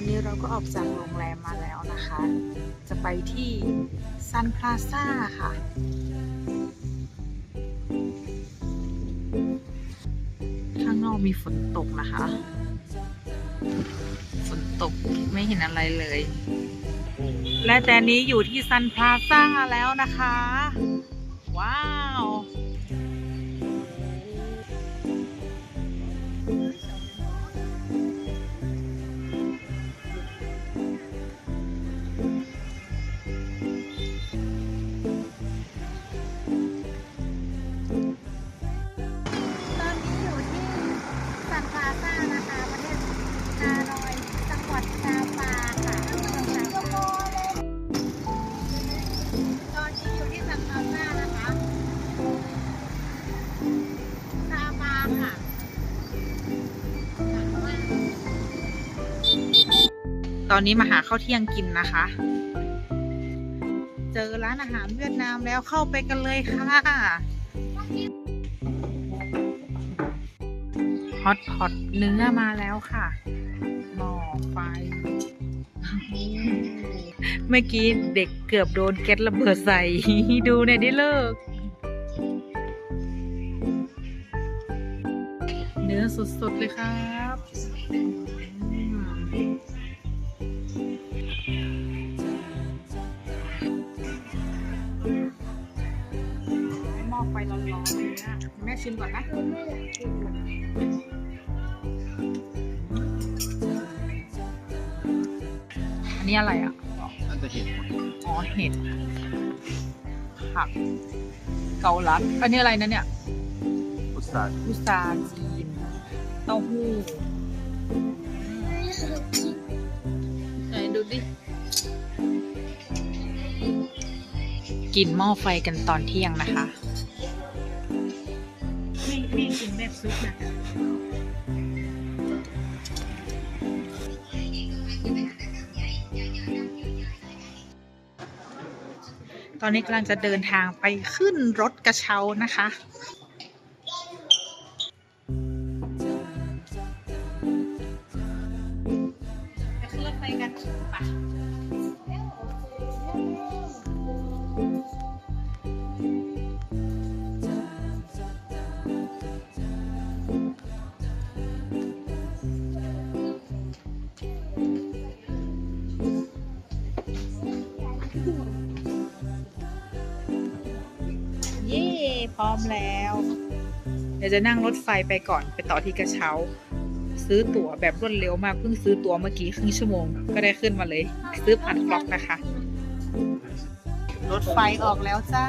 อนนี้เราก็ออกจากโรงแรมมาแล้วนะคะ จะไปที่ซันพลาซ่าค่ะ ข้างนอกมีฝนตกนะคะ ฝนตกไม่เห็นอะไรเลย และแต่นี้อยู่ที่ซันพลาซ่าแล้วนะคะ ว้าว อนนี้มาหาข้าวเที่ยงกินนะคะ เจอร้านอาหารเวียดนามแล้วเข้าไปกันเลยค่ะฮอตพอตเนื้อมาแล้วค่ะหม้อไฟ เมื่อกี้เด็กเกือบโดนแก๊สระเบิดใส่ ดูเนี่ยได้เลิก เนื้อสดๆเลยครับ หม้อไฟร้อนๆเลยนะแม่ชิมก่อนนะอันนี้อะไรอะ น่าจะเห็นอ๋อเห็ดผักเกาลัด อันนี้อะไรนะเนี่ยพุทราพุทราจีนเต้าหู้ กินหม้อไฟกันตอนเที่ยงนะคะไม่ไม่กินแบบซุปนะตอนนี้กำลังจะเดินทางไปขึ้นรถกระเช้านะคะ พร้อมแล้ว เดี๋ยวจะนั่งรถไฟไปก่อนไปต่อที่กระเช้า ซื้อตั๋วแบบรวดเร็วมากเพิ่งซื้อตั๋วเมื่อกี้ครึ่งชั่วโมง ก็ได้ขึ้นมาเลย ซื้อผ่านกล็อกนะคะ รถไฟออกแล้วจ้า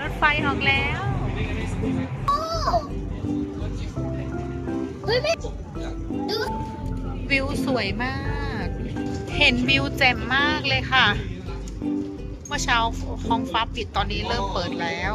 รถไฟออกแล้ววิวสวยมาก เห็นวิวแจ่มมากเลยค่ะ มื่อเช้าห้องฟ้าปิดตอนนี้เริ่มเปิดแล้ว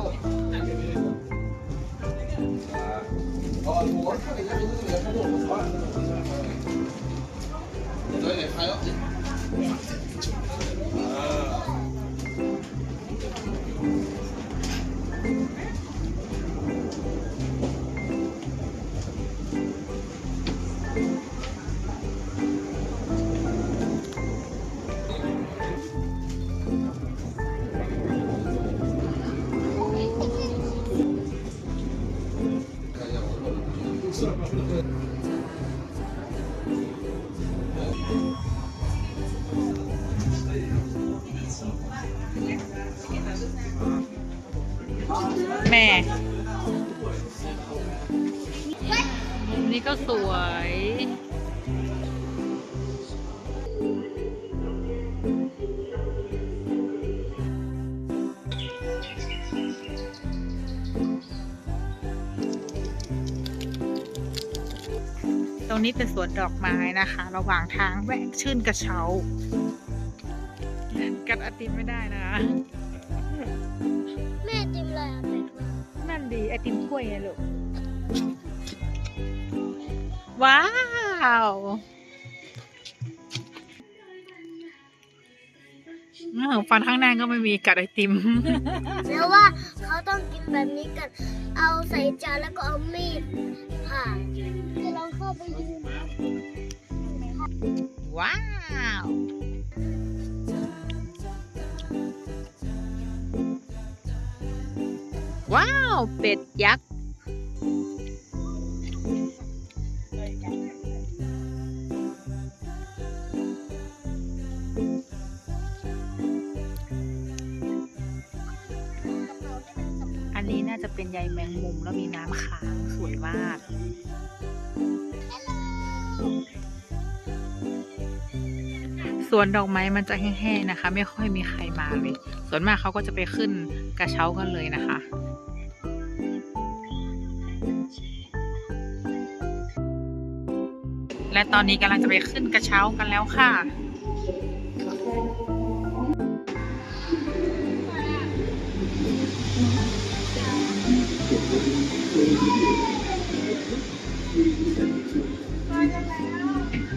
นี้ก็สวย ตรงนี้เป็นสวนดอกไม้นะคะ ระหว่างทางแวะชื่นกระเช้า กัดไอติมไม่ได้นะ แม่ติมอะไรอะเป็ดมานั่นดีไอติมถ้วยไงลูก ว้าวอื้อฟันข้างหน้าก็ไม่มีกัดไอติม แล้วว่าเขาต้องกินแบบนี้กัน เอาใส่จานแล้วก็เอามีดผ่าจะลองเข้าไปดูนะว้าวว้าว เป็ดยักษ์ จะเป็นใยแมงมุมแล้วมีน้ำค้างสวยมากสวนดอกไม้มันจะแห้งๆนะคะ ไม่ค่อยมีใครมาเลย ส่วนมากเขาก็จะไปขึ้นกระเช้ากันเลยนะคะและตอนนี้กำลังจะไปขึ้นกระเช้ากันแล้วค่ะ เ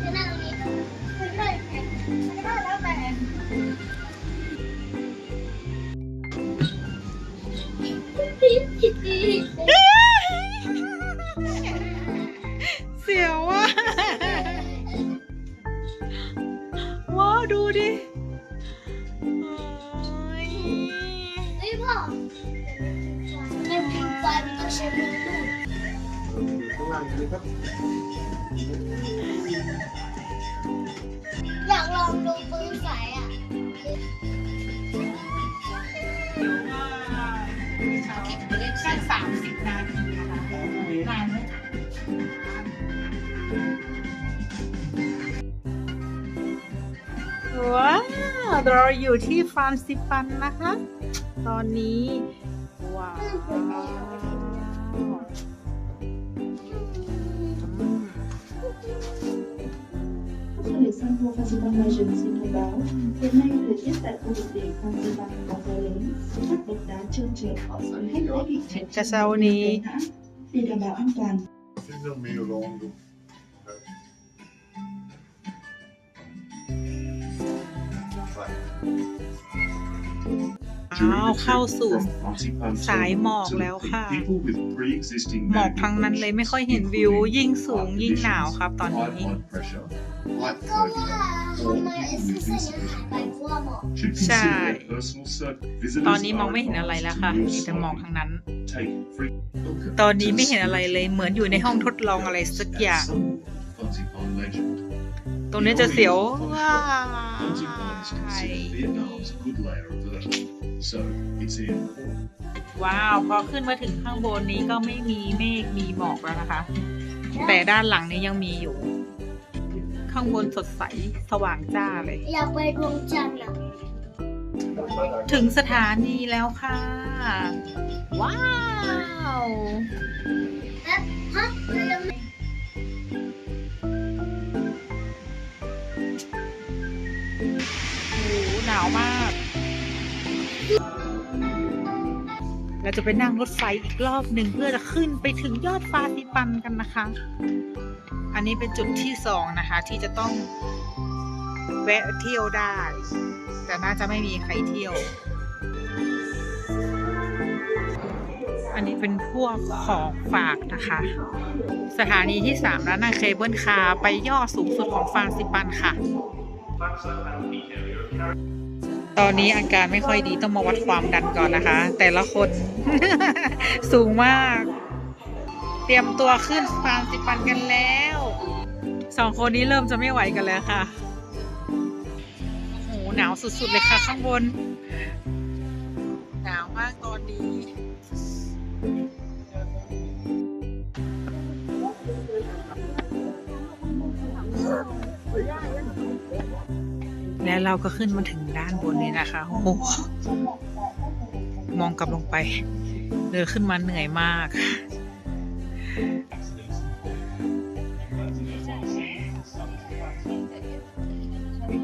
ใช้มือลูกข้างล่างนี้ครับ อยากลองดูปืนไฟอะแค่สามสิบนาทีนะคะนานไหมว้าวเราอยู่ที่ฟาร์มซิปันนะคะ ตอนนี้ ว้าว Du lịch sang San Bajon xin thông báo, hiện nay thời tiết tại khu vực đỉnh San Juan có gió lớn, các bậc đá trơn trượt họ xuống hết các vị trí để đảm bảo an toàn. อ้าวเข้าสู่สายหมอกแล้วค่ะหมอกทั้งนั้นเลยไม่ค่อยเห็นวิว ยิ่งสูงยิ่งหนาวครับตอนนี้ก็ว่าทำไมไอ้เสื้อยังหายไปเพราะว่าหมอกใช่ตอนนี้มองไม่เห็นอะไรแล้วค่ะมีแต่หมอกทั้งนั้น ตอนนี้ไม่เห็นอะไรเลยเหมือนอยู่ในห้องทดลองอะไรสักอย่าง ตรงนี้จะเสียวว้าย So it's in ว้าว พอขึ้นมาถึงข้างบนนี้ก็ไม่มีเมฆมีหมอกแล้วนะคะ แต่ด้านหลังนี้ยังมีอยู่ ข้างบนสดใสสว่างจ้าเลย อยากไปดวงจันทร์อะถึงสถานีแล้วค่ะ ว้าวฮะมันยังไม่โอ้โหหนาวมาก เราจะไปนั่งรถไฟอีกรอบหนึ่งเพื่อจะขึ้นไปถึงยอดฟาติปันกันนะคะ อันนี้เป็นจุดที่สองนะคะ ที่จะต้องแวะเที่ยวได้ แต่น่าจะไม่มีใครเที่ยว อันนี้เป็นพวกของฝากนะคะ สถานีที่สามแล้วนั่งเคเบิลคาร์ไปยอดสูงสุดของฟางซิปันค่ะ ตอนนี้อาการไม่ค่อยดีต้องมาวัดความดันก่อนนะคะ แต่ละคน สูงมาก เตรียมตัวขึ้นฟางซิปันกันแล้วสองคนนี้เริ่มจะไม่ไหวกันแล้วค่ะโอ้โหหนาวสุดๆเลยค่ะ ข้างบน หนาวมากตอนนี้ แล้วเราก็ขึ้นมาถึงด้านบนนี้นะคะ โอ้โหมองกลับลงไป เดินขึ้นมาเหนื่อยมาก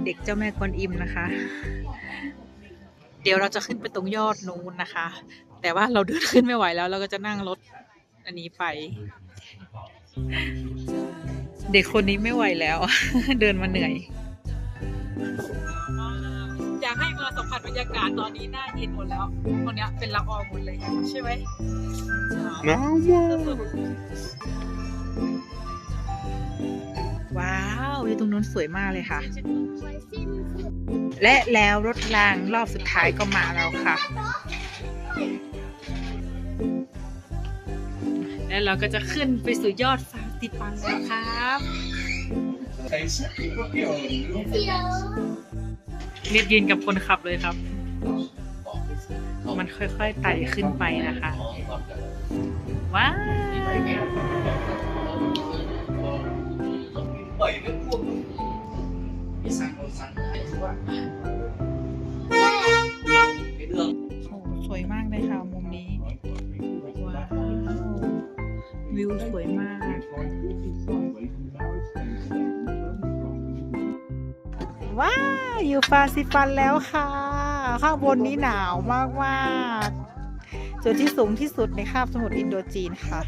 เด็กเจ้าแม่กวนอิมนะคะ เดี๋ยวเราจะขึ้นไปตรงยอดนู้นนะคะ แต่ว่าเราเดินขึ้นไม่ไหวแล้ว เราก็จะนั่งรถอันนี้ไป เด็กคนนี้ไม่ไหวแล้ว เดินมาเหนื่อย อยากให้มาสัมผัสบรรยากาศตอนนี้หน้าเย็นหมดแล้วคนเนี้ยเป็นละอองหมดเลยใช่ไหมหนาวมากวว้าวอยู่ตรงนู้นสวยมากเลยค่ะ และแล้วรถรางรอบสุดท้ายก็มาแล้วค่ะ แล้วเราก็จะขึ้นไปสู่ยอดฟาติปังแล้วครับ เรียดยืนกับคนขับเลยครับ มันค่อยๆไต่ขึ้นไปนะคะ ว้าวโอ้สวยมากเลยค่ะมุมนี้ ว้าว วิวสวยมาก ว้าวอยู่ฟาซิฟันแล้วค่ะ ข้างบนนี้หนาวมากมากๆจุดที่สูงที่สุดในคาบสมุทรอินโดจีนค่ะ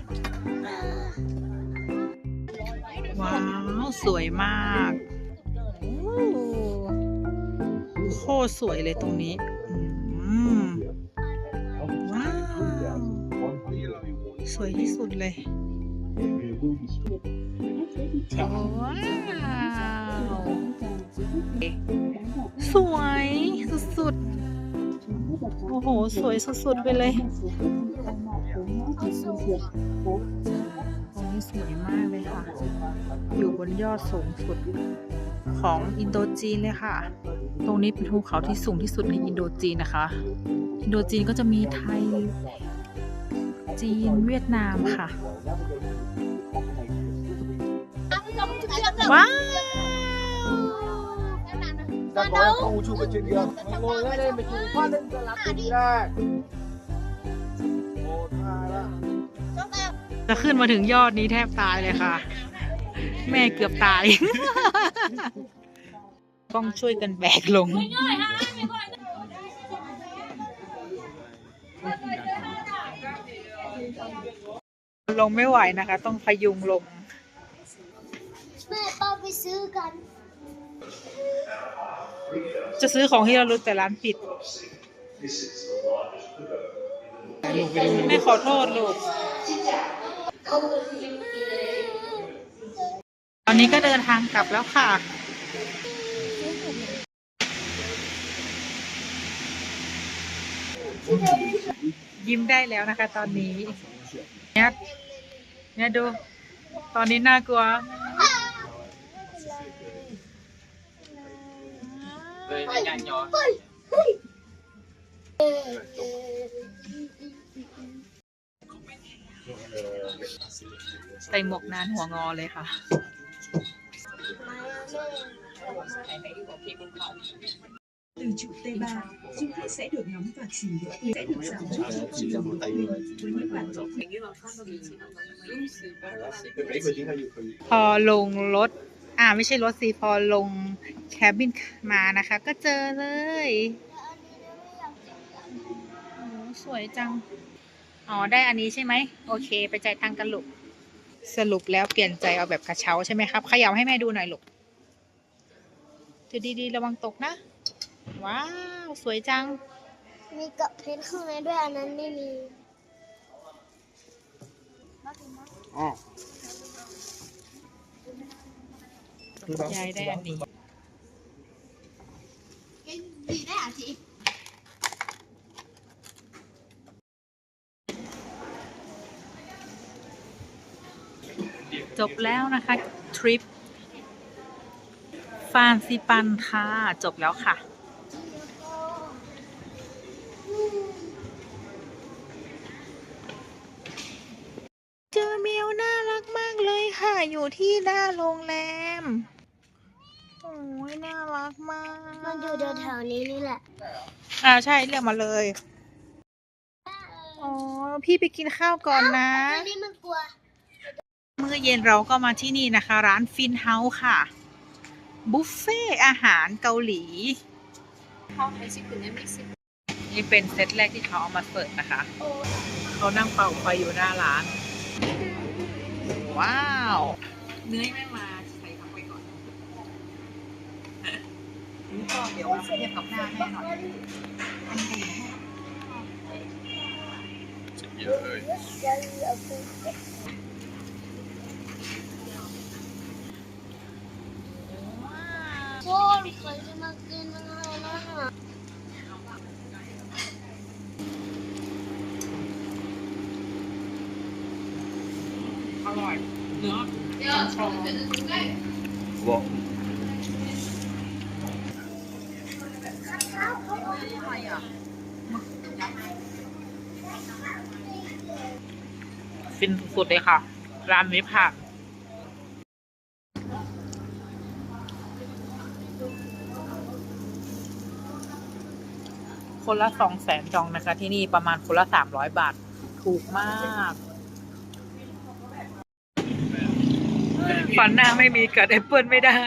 ว้าว สวยมากโอ้โคตรสวยเลยตรงนี้ว้าวสวยที่สุดเลย ว้าวสวยสุดๆ โอ้โห สวยสุดๆ ไปเลยตรงนี้สวยมากเลยค่ะ อยู่บนยอดสูงสุดของอินโดจีนเลยค่ะ ตรงนี้เป็นภูเขาที่สูงที่สุดในอินโดจีนนะคะ อินโดจีนก็จะมีไทย จีน เวียดนามค่ะ ว้าว ta có em không chụp ở trên kia ngồi ngay đây mình chụp phát lên cho lắm đi ra จะขึ้นมาถึงยอดนี้แทบตายเลยค่ะ แม่เกือบตาย ต้องช่วยกันแบกลงลงไม่ไหวนะคะ ต้องพยุงลง ซื้อกัน จะซื้อของที่เรารู้แต่ร้านปิดไม่ขอโทษลูก ตอนนี้ก็เดินทางกลับแล้วค่ะยิ้มได้แล้วนะคะตอนนี้ เนี่ยเนี่ยดู ตอนนี้น่ากลัว ใส่หมวกนานหัวงอเลยค่ะ Từ trụ T3, du khách sẽ được ngắm và chìm ngưỡng sẽ được giảm bớt chi phí đầu tư với những bản vẽ พอลงรถ อ่าไม่ใช่รถสิพอลงแคบินมานะคะ ก็เจอเลยโอ้สวยจัง อ๋อ ได้อันนี้ใช่ไหม โอเค ไปจ่ายตังค์กันลูก สรุปแล้วเปลี่ยนใจเอาแบบกระเช้าใช่ไหมครับเขย่าให้แม่ดูหน่อยลูกถือดีๆ ระวังตกนะ ว้าว สวยจัง มีกับเพชรข้างในด้วยอันนั้นไม่มี ยายได้อันนี้ดีได้อะจีจบแล้วนะคะ ทริป ฟานซิปันค่ะ จบแล้วค่ะเจอแมวน่ารักมากเลยค่ะ อยู่ที่หน้าโรงแรมโอ้ ยน่ารักมาก มันอยู่แถวๆนี้นี่แหละ อ่าใช่เรียกมาเลย อ๋อ พี่ไปกินข้าวก่อนนะ อันนี้มันกลัว มื้อเย็นเราก็มาที่นี่นะคะ ร้านฟินเฮาส์ค่ะ บุฟเฟ่อาหารเกาหลี นี่เป็นเซตแรกที่เขาเอามาเสิร์ฟนะคะ เขานั่งเป่าไฟอยู่หน้าร้าน ว้าว เนื้อไม่มาใส่ผักไปก่อนนี่ ก็เดี๋ยวเราเทียบกับหน้าแม่หน่อยอันนี้เเคยจะมากินอะไรนะอร่อยเนื้อชอง ฟินสุดๆเลยค่ะ ร้านนี้ผ่านคนละสองแสนจองนะคะที่นี่ประมาณคนละสามร้อยบาท ถูกมากฝันหน้าไม่มีเกิดแอปเปิลไม่ได้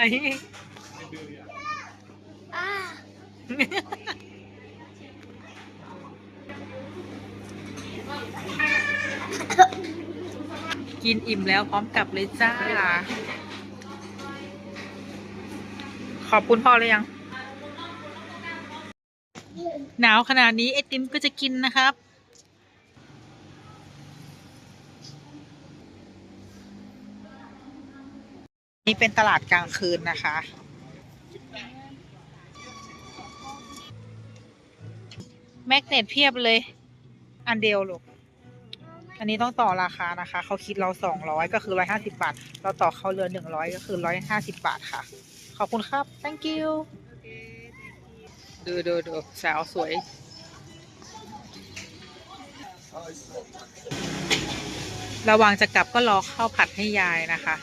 กินอิ่มแล้วพร้อมกลับเลยจ้า ขอบคุณพ่อเลยยัง หนาวขนาดนี้ไอติมก็จะกินนะครับ นี่เป็นตลาดกลางคืนนะคะ แมกเนตเพียบเลย อันเดียวลูก อันนี้ต้องต่อราคานะคะ เขาคิดเราสองร้อยก็คือร้อยห้าสิบาท เราต่อเขาเหลือหนึ่งร้อยก็คือร้อยห้าสิบาทค่ะ ขอบคุณครับ thank you ดูดูดูสาวสวยระหว่างจะกลับก็รอข้าวผัดให้ยายนะคะ